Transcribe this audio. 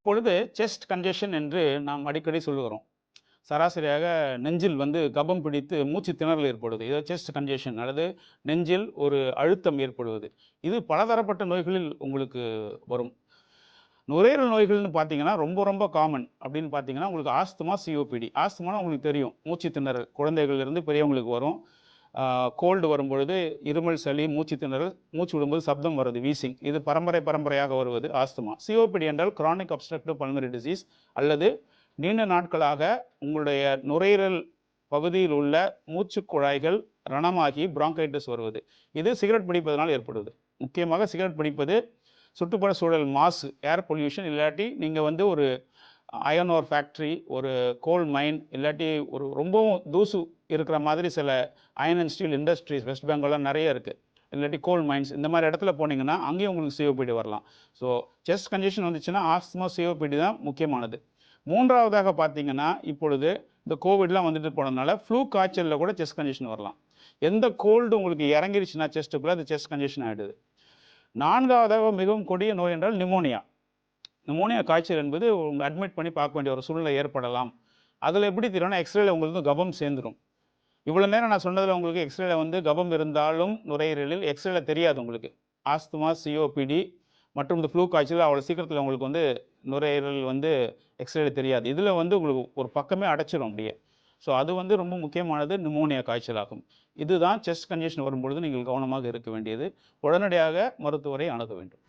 இப்பொழுது chest congestion என்று நாம் அடிக்கடி சொல்லுகிறோம். சராசரியாக நெஞ்சில் வந்து கபம் பிடித்து மூச்சு திணறல் ஏற்படுவது இது செஸ்ட் கன்ஜெஷன் அல்லது நெஞ்சில் ஒரு அழுத்தம் ஏற்படுவது. இது பலதரப்பட்ட நோய்களில் உங்களுக்கு வரும். நுரையீரல் நோய்கள்னு பார்த்தீங்கன்னா ரொம்ப ரொம்ப காமன் அப்படின்னு பார்த்தீங்கன்னா உங்களுக்கு ஆஸ்துமா சிஓபிடி ஆஸ்துமானா உங்களுக்கு தெரியும். மூச்சு திணறல். குழந்தைகள்லேருந்து பெரியவங்களுக்கு வரும். கோல்டு வரும்பொழுது இருமல் சளி மூச்சு திணறல் மூச்சு விடும்போது சப்தம் வருது வீசிங். இது பரம்பரை பரம்பரையாக வருவது ஆஸ்துமா. சிஓபிடி என்றால் chronic obstructive பல்மரி டிசீஸ் அல்லது நீண்ட நாட்களாக உங்களுடைய நுரையீரல் பகுதியில் உள்ள மூச்சு குழாய்கள் ரணமாகி பிராங்கைட்டிஸ் வருவது. இது சிகரெட் பிடிப்பதனால் ஏற்படுவது. முக்கியமாக சிகரெட் பிடிப்பது சுற்றுப்புற சூழல் மாசு ஏர் பொல்யூஷன் இல்லாட்டி நீங்கள் வந்து ஒரு அயன் ஓர் ஃபேக்ட்ரி ஒரு கோல் மைன் இல்லாட்டி ஒரு ரொம்பவும் தூசு இருக்கிற மாதிரி சில iron and steel industries West பெங்காலில் நிறைய இருக்குது இல்லாட்டி கோல் மைன்ஸ் இந்த மாதிரி இடத்துல போனீங்கன்னா அங்கேயும் உங்களுக்கு சிஓபிடி வரலாம். ஸோ செஸ்ட் கண்டிஷன் வந்துச்சுன்னா ஆஸ்துமா சிஓபிடி தான் முக்கியமானது. மூன்றாவதாக பார்த்தீங்கன்னா இப்பொழுது இந்த கோவிட்லாம் வந்துட்டு போனதுனால ஃப்ளூ காய்ச்சலில் கூட செஸ்ட் கண்டிஷன் வரலாம். எந்த கோல்டு உங்களுக்கு இறங்கிருச்சுன்னா செஸ்ட்டுக்குள்ளே அது செஸ்ட் கண்டிஷன் ஆகிடுது நான்காவதாக மிகவும் கொடிய நோய் என்றால் நிமோனியா நிமோனியா காய்ச்சல் என்பது உங்களை அட்மிட் பண்ணி பார்க்க வேண்டிய ஒரு சூழ்நிலை ஏற்படலாம். அதில் எப்படி தெரியும்னா எக்ஸ்ரேல உங்களுக்கு கபம் சேர்ந்துடும் இவ்வளோ நேரம் நான் சொன்னதில் உங்களுக்கு எக்ஸ்ரேல வந்து கபம் இருந்தாலும் நுரையீரலில் எக்ஸ்ரேல தெரியாது உங்களுக்கு. ஆஸ்துமா சிஓபிடி மற்றும் இந்த ஃப்ளூ காய்ச்சல் அவ்வளோ சீக்கிரத்தில் உங்களுக்கு வந்து நுரையீரல் வந்து எக்ஸ்ரேல தெரியாது. இதில் வந்து உங்களுக்கு ஒரு பக்கமே அடைச்சிரும் அப்படியே. ஸோ அது வந்து ரொம்ப முக்கியமானது நிமோனியா காய்ச்சல் ஆகும் இதுதான் செஸ்ட் கன்ஜெஷன் வரும்பொழுது நீங்கள் கவனமாக இருக்க வேண்டியது. உடனடியாக மருத்துவரை அணுக வேண்டும்.